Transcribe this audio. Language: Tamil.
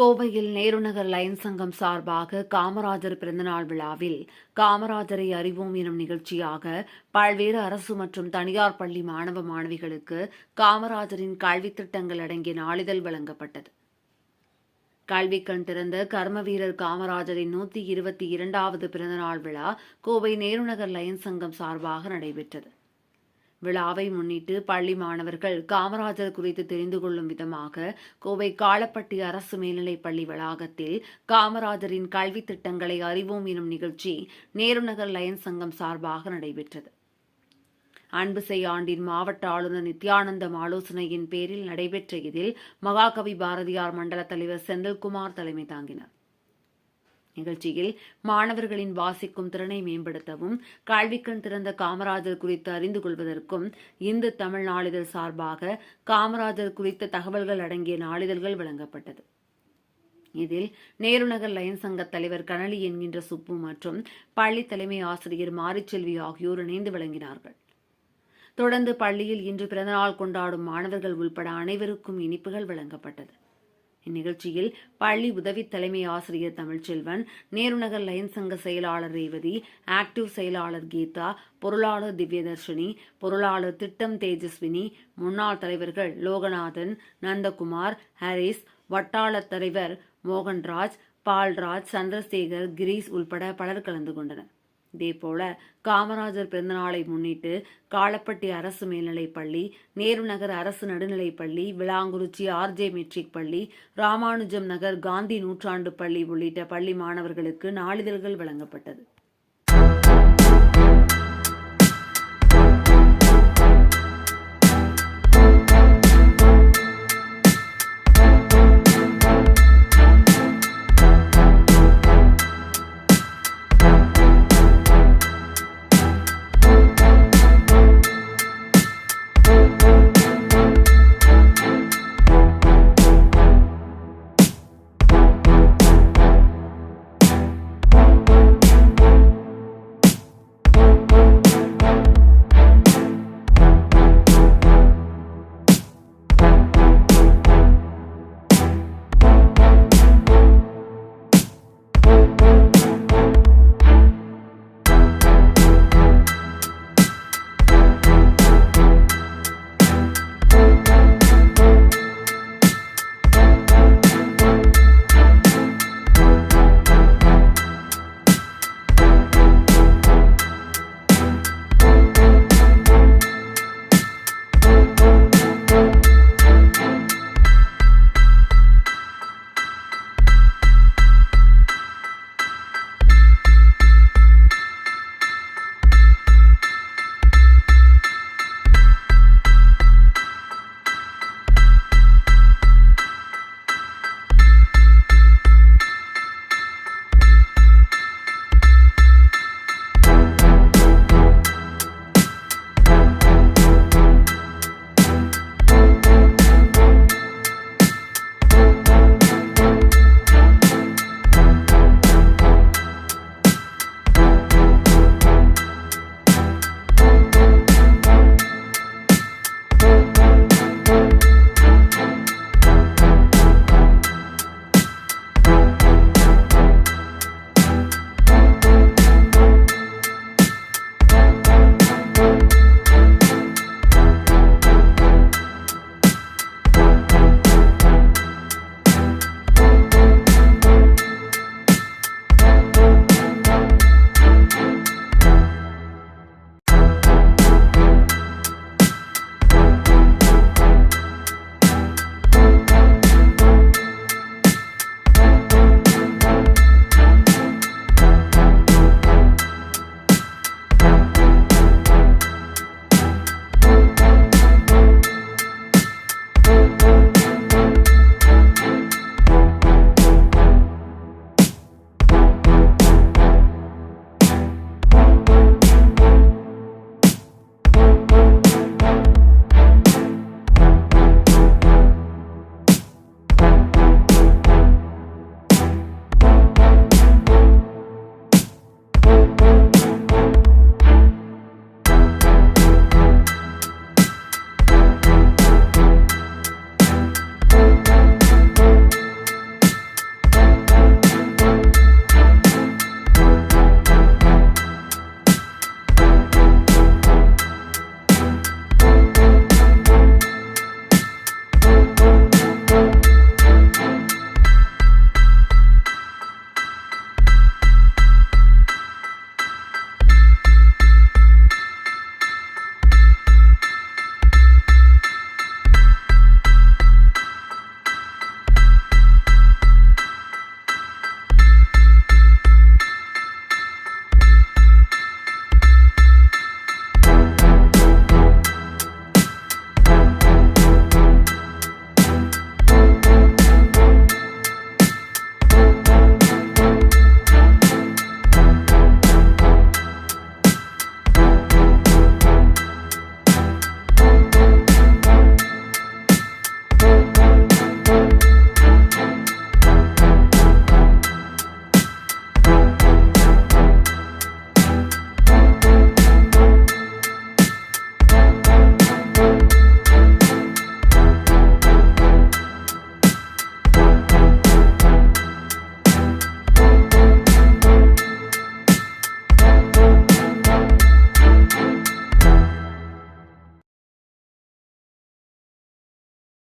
கோவையில் நேருநகர் லயன் சங்கம் சார்பாக காமராஜர் பிறந்தநாள் விழாவில் காமராஜரை அறிவோம் எனும் நிகழ்ச்சியாக பல்வேறு அரசு மற்றும் தனியார் பள்ளி மாணவ மாணவிகளுக்கு காமராஜரின் கல்வித் திட்டங்கள் அடங்கிய நாளிதழ் வழங்கப்பட்டது. கல்வி கண் திறந்த கர்ம வீரர் காமராஜரின் நூத்தி இருபத்தி இரண்டாவது பிறந்தநாள் விழா கோவை நேருநகர் லயன் சங்கம் சார்பாக நடைபெற்றது. விழாவை முன்னிட்டு பள்ளி மாணவர்கள் காமராஜர் குறித்து தெரிந்து கொள்ளும் விதமாக கோவை காலப்பட்டி அரசு மேல்நிலைப் பள்ளி வளாகத்தில் காமராஜரின் கல்வி திட்டங்களை அறிவோம் எனும் நிகழ்ச்சி நேருநகர் லயன் சங்கம் சார்பாக நடைபெற்றது. அன்புசை ஆண்டின் மாவட்ட ஆளுநர் நித்யானந்தம் ஆலோசனையின் பேரில் நடைபெற்ற இதில் மகாகவி பாரதியார் மண்டல தலைவர் செந்தில்குமார் தலைமை தாங்கினார். நிகழ்ச்சியில் மாணவர்களின் வாசிக்கும் திறனை மேம்படுத்தவும் கல்விக்கண் திறந்த காமராஜர் குறித்து அறிந்து கொள்வதற்கும் இந்து தமிழ் நாளிதழ் சார்பாக காமராஜர் குறித்த தகவல்கள் அடங்கிய நாளிதழ்கள் வழங்கப்பட்டது. இதில் நேருநகர் லயன் சங்க தலைவர் கனலி என்கின்ற சுப்பு மற்றும் பள்ளி தலைமை ஆசிரியர் மாரிச்செல்வி ஆகியோர் இணைந்து வழங்கினார்கள். தொடர்ந்து பள்ளியில் இன்று பிறந்தநாள் கொண்டாடும் மாணவர்கள் உள்பட அனைவருக்கும் இனிப்புகள் வழங்கப்பட்டது. இந்நிகழ்ச்சியில் பள்ளி உதவி தலைமை ஆசிரியர் தமிழ்ச்செல்வன் நேருநகர் லயன் சங்க செயலாளர் ரேவதி ஆக்டிவ் செயலாளர் கீதா பொருளாளர் திவ்யதர்ஷினி பொருளாளர் திட்டம் தேஜஸ்வினி முன்னாள் தலைவர்கள் லோகநாதன் நந்தகுமார் ஹாரிஸ் வட்டாளத் தலைவர் மோகன்ராஜ் பால்ராஜ் சந்திரசேகர் கிரீஸ் உள்பட பலர் கலந்து கொண்டனர். இதேபோல காமராஜர் பிறந்தநாளை முன்னிட்டு காலப்பட்டி அரசு மேல்நிலைப் பள்ளி நேருநகர் அரசு நடுநிலைப் பள்ளி விளாங்குறிச்சி ஆர்ஜே மெட்ரிக் பள்ளி ராமானுஜம் நகர் காந்தி நூற்றாண்டு பள்ளி உள்ளிட்ட பள்ளி மாணவர்களுக்கு நாளிதழ்கள் வழங்கப்பட்டது.